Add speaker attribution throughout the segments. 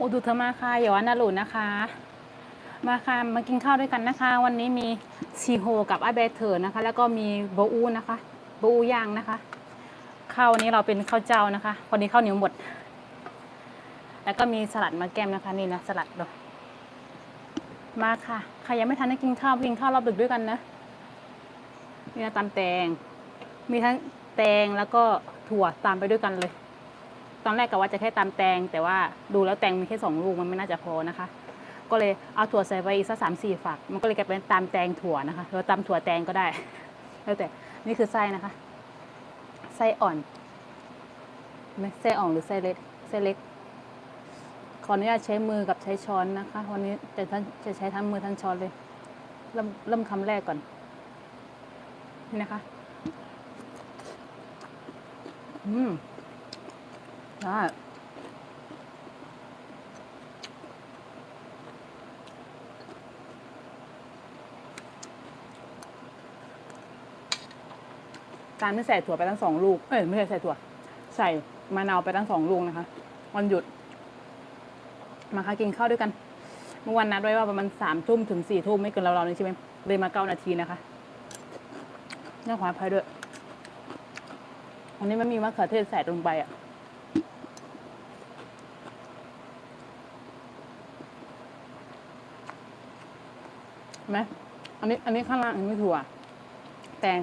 Speaker 1: โอดูเธอมาค่ะอย่าว่านาหลุนะคะ มาค่ะมากินข้าวด้วยกันนะคะ วันนี้มีซีโฮกับอาเบเทอร์นะคะ แล้วก็มีโบอูนะคะโบอูย่างนะคะข้าววันนี้เราเป็นข้าวเจ้านะคะวันนี้ข้าวเหนียวหมด แล้วก็มีสลัดมาแก้มนะคะนี่นะสลัดเดอมาค่ะใครยังไม่ทันได้กินข้าวกินข้าวรอบดึกด้วยกันนะนี่นะตำแตง มีทั้งแตงแล้วก็ถั่วตามไปด้วยกันเลย ตอนแรกก็ว่าจะแค่ตำแตง แต่ว่าดูแล้วแตงมีแค่สองลูกมันไม่น่าจะพอนะคะ ก็เลยเอาถั่วใส่ไปอีกสักสามสี่ฝัก มันก็เลยกลายเป็นตำแตงถั่วนะคะหรือว่าตำถั่วแตงก็ได้แล้วแต่นี่คือไส้นะคะ ไส้อ่อนไม่ไส้อ่อนหรือไส้เล็กไส้เล็กขออนุญาตใช้มือกับใช้ช้อนนะคะ วันนี้จะท่านจะใช้ทั้งมือทั้งช้อนเลย เริ่มเริ่มคำแรกก่อนนี่นะคะ อืม ได้การไม่ใส่ถั่วไปทั้งสองลูก เอ้ยไม่ใช่ใส่ถั่ว ใส่มะนาวไปทั้งสองลูกนะคะวันหยุด มาค่ะกินข้าวด้วยกัน เมื่อวันนัดไว้ว่าประมาณสามทุ่มถึงสี่ทุ่มไม่เกินเราๆนี้ใช่ไหมเลยมาเก้านาทีนะคะน่าขออภัยด้วย อันนี้มันมีมะเขือเทศใส่ลงไปอะ เห็น ไหมอันนี้ อันนี้ข้างล่างอันนี้ถั่ว แตง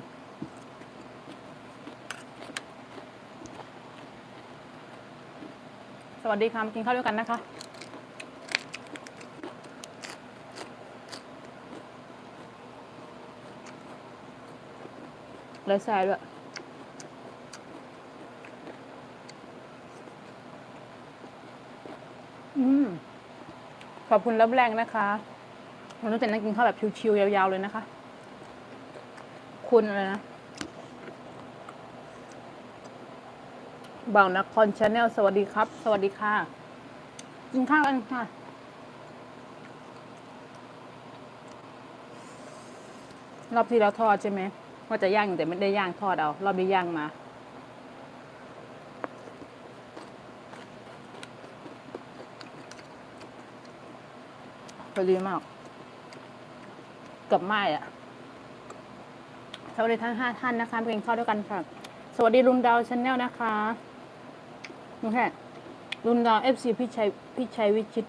Speaker 1: สวัสดีค่ะมากินข้าวด้วยกันนะคะเลยแซ่ด้วยอืม ขอบคุณรับแรงนะคะ วันนี้จะนั่งกินข้าวแบบชิวๆยาวๆเลยนะคะ คุณอะไรนะบ่าวนครชาแนลสวัสดีครับ สวัสดีค่ะ กินข้าวกันค่ะ รอบที่แล้วทอดใช่ไหมว่าจะย่างแต่ไม่ได้ย่างทอดเอา รอบนี้ย่างมา พอดีมาก เกับไหม้อะสวัสดีทั้งห้าท่านนะคะเป็นข้าวด้วยกันค่ะ สวัสดีลุงดาวชาแนลนะคะนี่แค่ลุงดาวเอฟซีพี่ชัยพี่ชัยวิชิต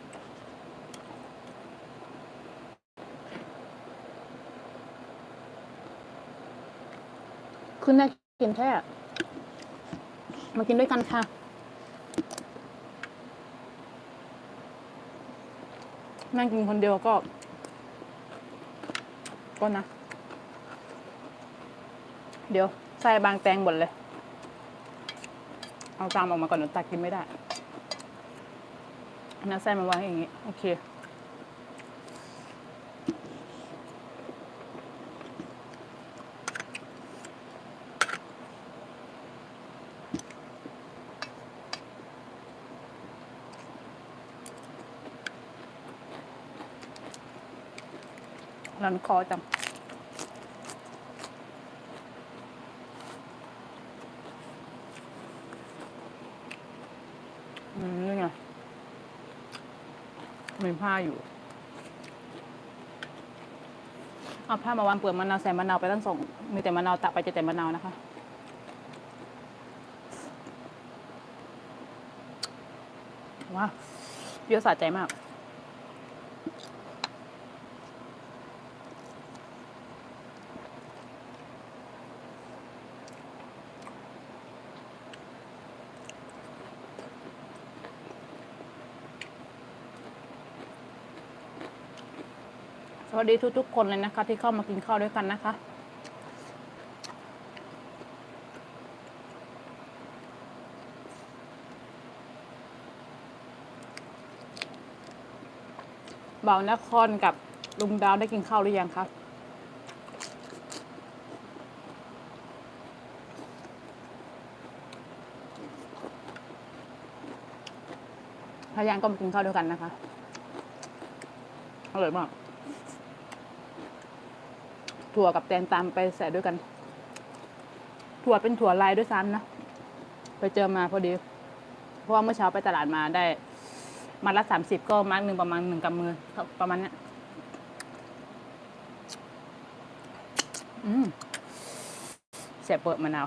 Speaker 1: คุณน่ากินแท้มากินด้วยกันค่ะนั่งกินคนเดียวก็ ก็นะ เดี๋ยวใส่บางแตงหมดเลย เอาตามออกมาก่อนหนูตักกินไม่ได้นะใส่มาวางอย่างนี้ โอเค ร้อนคอจังอืมนี่ไงมีผ้าอยู่ เอาผ้ามาวางเปลือกมะนาวใส่มะนาวไปตั้งสองมีแต่มะนาวตักไปจะแต่มะนาวนะคะว้าเยอะสะใจมาก วัสดีทุกๆคนเลยนะคะ ที่เข้ามากินข้าวด้วยกันนะคะบ่าวนครกับลุงดาวได้กินข้าวหรือยังคะถ้ายังก็มากินข้าวด้วยกันนะคะ อร่อยมาก ถั่วกับแตงตามไปใส่ด้วยกัน ถั่วเป็นถั่วลายด้วยซ้ำนะไปเจอมาพอดี เพราะว่าเมื่อเช้าไปตลาดมาได้ มัดละสามสิบก็มัดหนึ่งประมาณหนึ่งกำมือประมาณนี้อืมเสียบเปิดมะนาว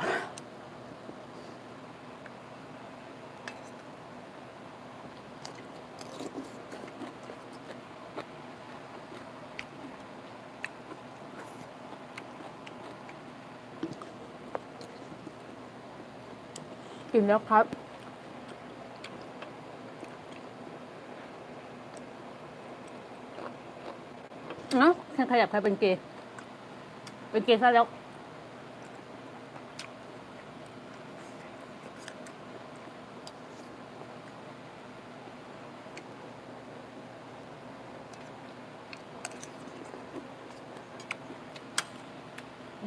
Speaker 1: กินแล้วครับ เนาะฉันขยับใครเป็นเกย์เป็นเกย์ซะแล้ว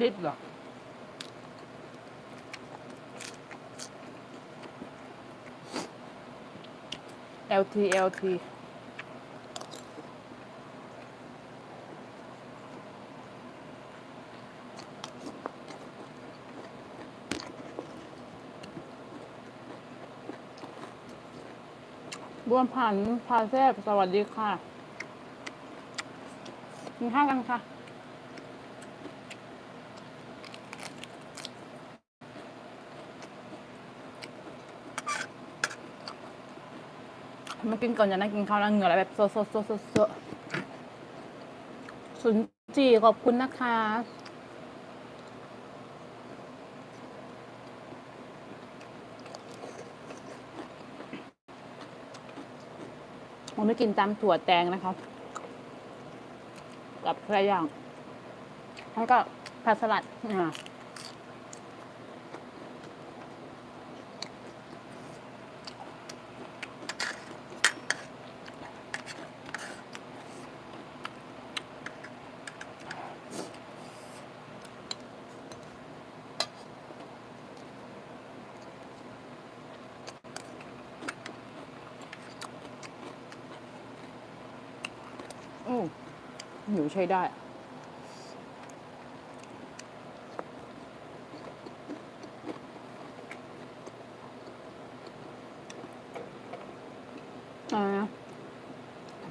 Speaker 1: ดิบเหรอ LT LT บวนผ่านพาแซบสวัสดีค่ะกินข้าวกันค่ะ มากินก่อนจะนั่งกินข้าวแล้วเหงื่อไหลแบบโซโซโซโซโซสุนจีขอบคุณนะคะ ผมไม่กินตำถั่วแตงนะคะ กับอะไรอย่างแล้วก็ผัดสลัดอ่า อืมหนู ใช้ได้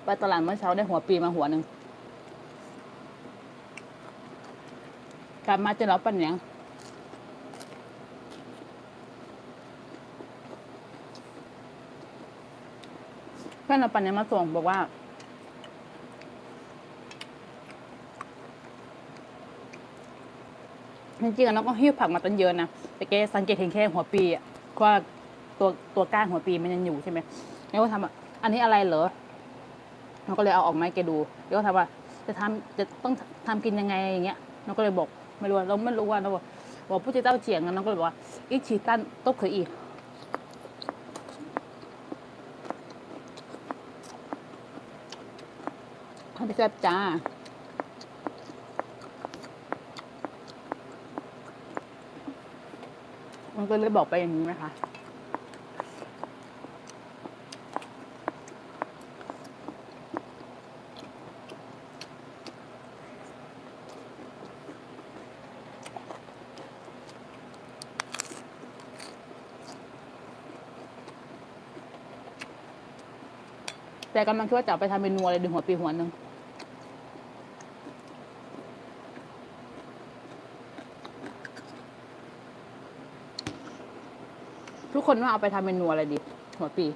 Speaker 1: ไปตลาดเมื่อเช้าได้หัวปีมาหัวหนึ่งกลับมาเจอเราปันเนียงเพื่อนเราปันเนียงมาส่งบอกว่า จริงๆอะน้องก็หิ้วผักมาตั้งเยอะนะแต่แกสังเกตเห็นแค่หัวปีอะว่าตัวตัวก้านหัวปีมันยังอยู่ใช่ไหมแล้วก็ทำอะอันนี้อะไรเหรอน้องก็เลยเอาออกมาให้แกดูแล้วก็ถามว่า จะทำจะต้องทำกินยังไงอย่างเงี้ยน้องก็เลยบอกไม่รู้อะเราไม่รู้ว่าเราบอกบอกผู้เจ้าเจียงอะน้องก็เลยบอกว่าอีชีตันต๊กเคยอีทำไปแซ่บจ้า มันก็เลยบอกไปอย่างนี้ไหมคะแต่กำลังคิดว่าจะไปทำเมนูอะไรดึงหัวปีหัวหนึ่ง กคนว่าเอาไปทำเมนูอะไรดี หัวปี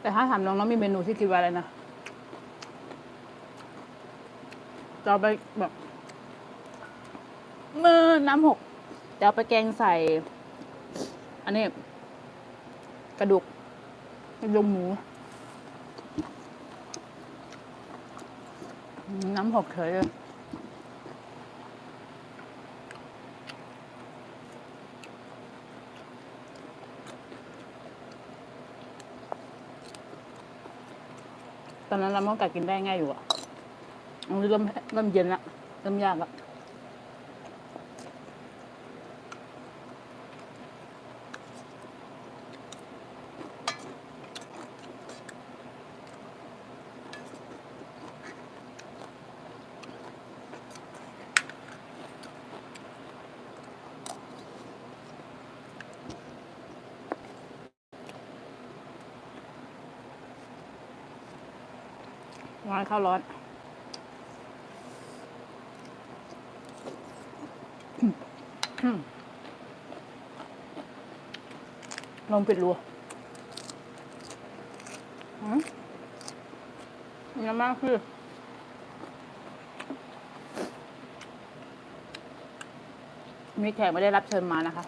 Speaker 1: แต่ถ้าถามน้องน้องมีเมนูที่คิดไว้อะไรนะจะเอาไปแบบ เมื่อน้ำหกจะเอาไปแกงใส่ อันนี้ กระดูกกระดูกหมู น้ำหกเฉยเลยตอนนั้นเราเมื่อกัดกินได้ง่ายอยู่อะอันเริ่มเริ่มเย็นละเริ่มยากละ ข้าวร้อนลมปิดรัวอืมน้ำมากคือมีแขกไม่ได้รับเชิญมานะคะ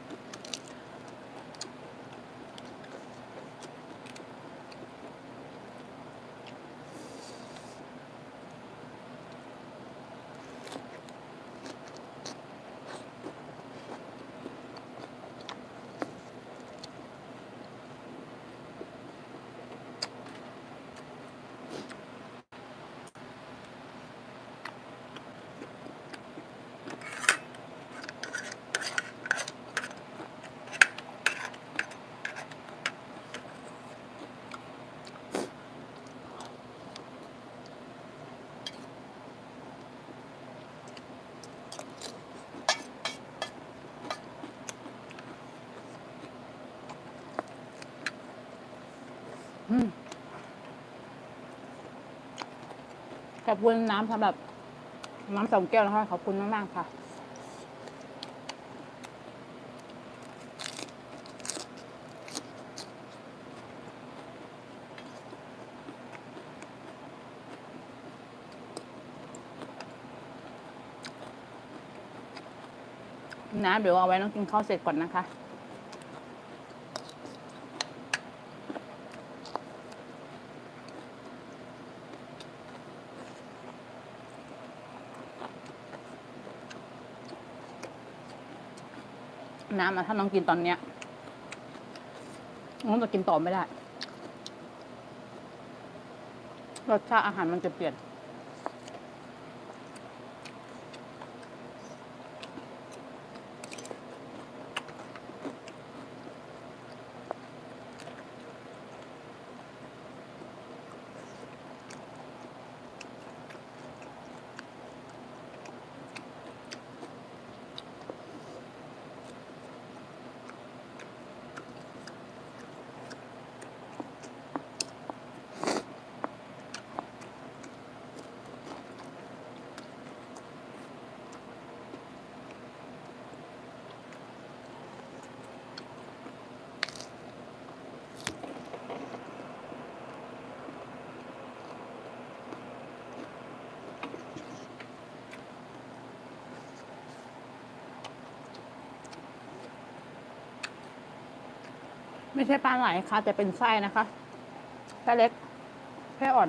Speaker 1: ขอบคุณน้ำสำหรับน้ำสองแก้วนะคะขอบคุณมากๆค่ะน้ำเดี๋ยวเอาไว้ต้องกินข้าวเสร็จก่อนนะคะ น้ำอะถ้าน้องกินตอนเนี้ยน้องจะกินต่อไม่ได้รสชาติอาหารมันจะเปลี่ยน ไม่ใช่ปลาไหลค่ะแต่เป็นไส้นะคะไส้เล็กแค่อ่อน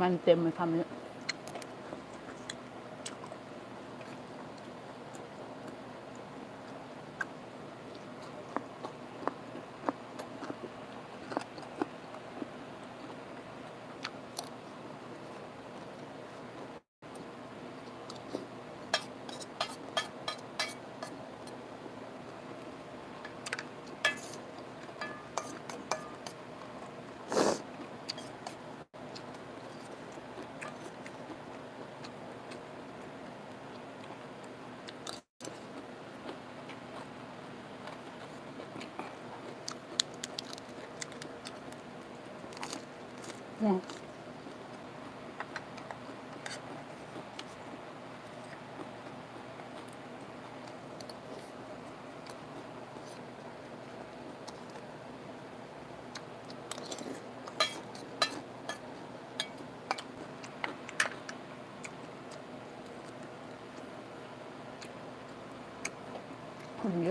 Speaker 1: มันเต็มเลยคำ Yes.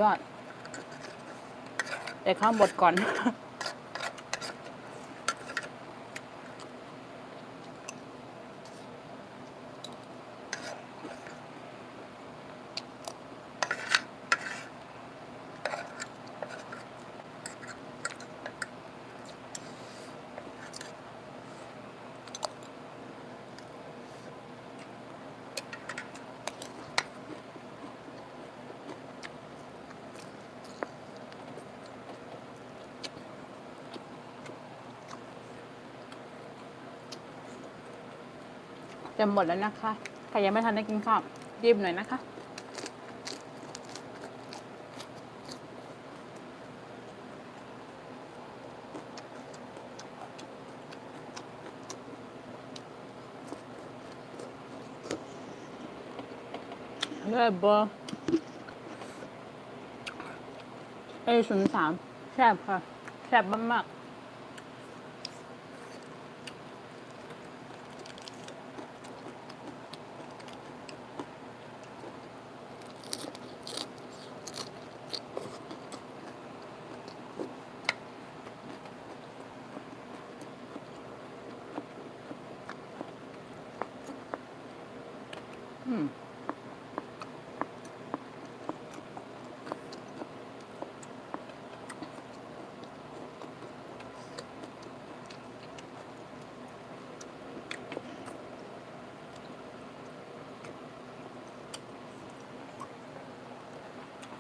Speaker 1: ยอดแต่ข้าวบมดก่อน จะหมดแล้วนะคะ ใครยังไม่ทันได้กินข้าวรีบหน่อยนะคะ เลยเบอร์เอศูนย์สามแซ่บค่ะแซ่บมากๆ อืม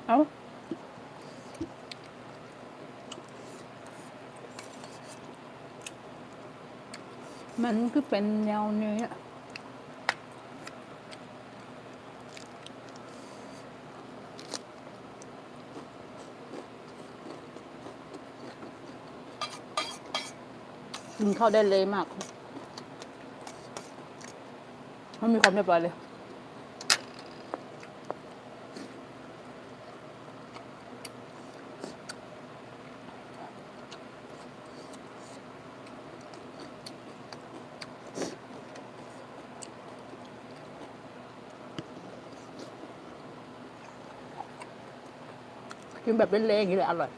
Speaker 1: เอา มันก็เป็นแนวนี้อะกินข้าวได้เลยมาก มันมีความเรียบร้อยเลย แบบเละๆอย่างนี้เลยอร่อย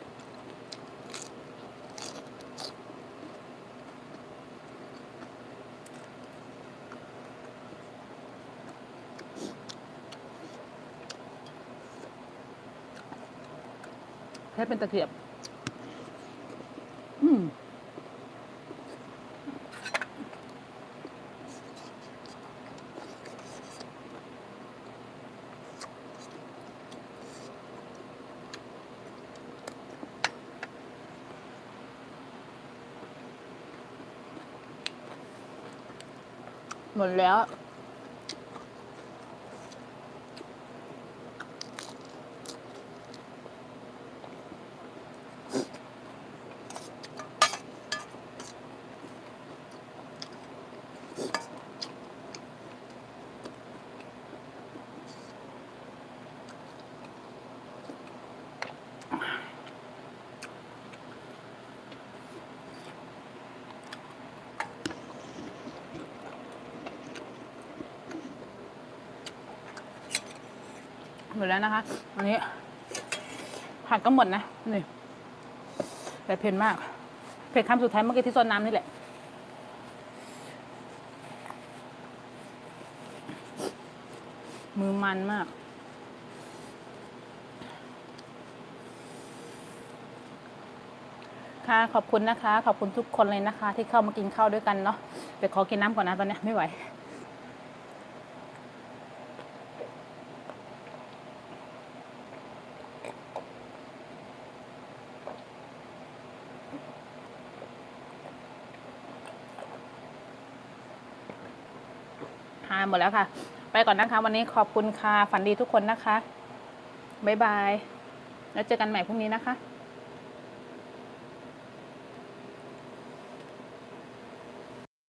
Speaker 1: แค่เป็นตะเกียบ อืม หมดแล้ว หมดแล้วนะคะ อันนี้ผักก็หมดนะนี่แต่เผ็ดมาก เผ็ดคำสุดท้ายเมื่อกี้ที่ซดน้ำนี่แหละมือมันมาก ค่ะขอบคุณนะคะ ขอบคุณทุกคนเลยนะคะ ที่เข้ามากินข้าวด้วยกันเนาะเดี๋ยวขอกินน้ำก่อนนะตอนนี้ไม่ไหว หมดแล้วค่ะ ไปก่อนนะคะ วันนี้ขอบคุณค่ะ ฝันดีทุกคนนะคะ บ๊ายบาย แล้วเจอกันใหม่พรุ่งนี้นะคะ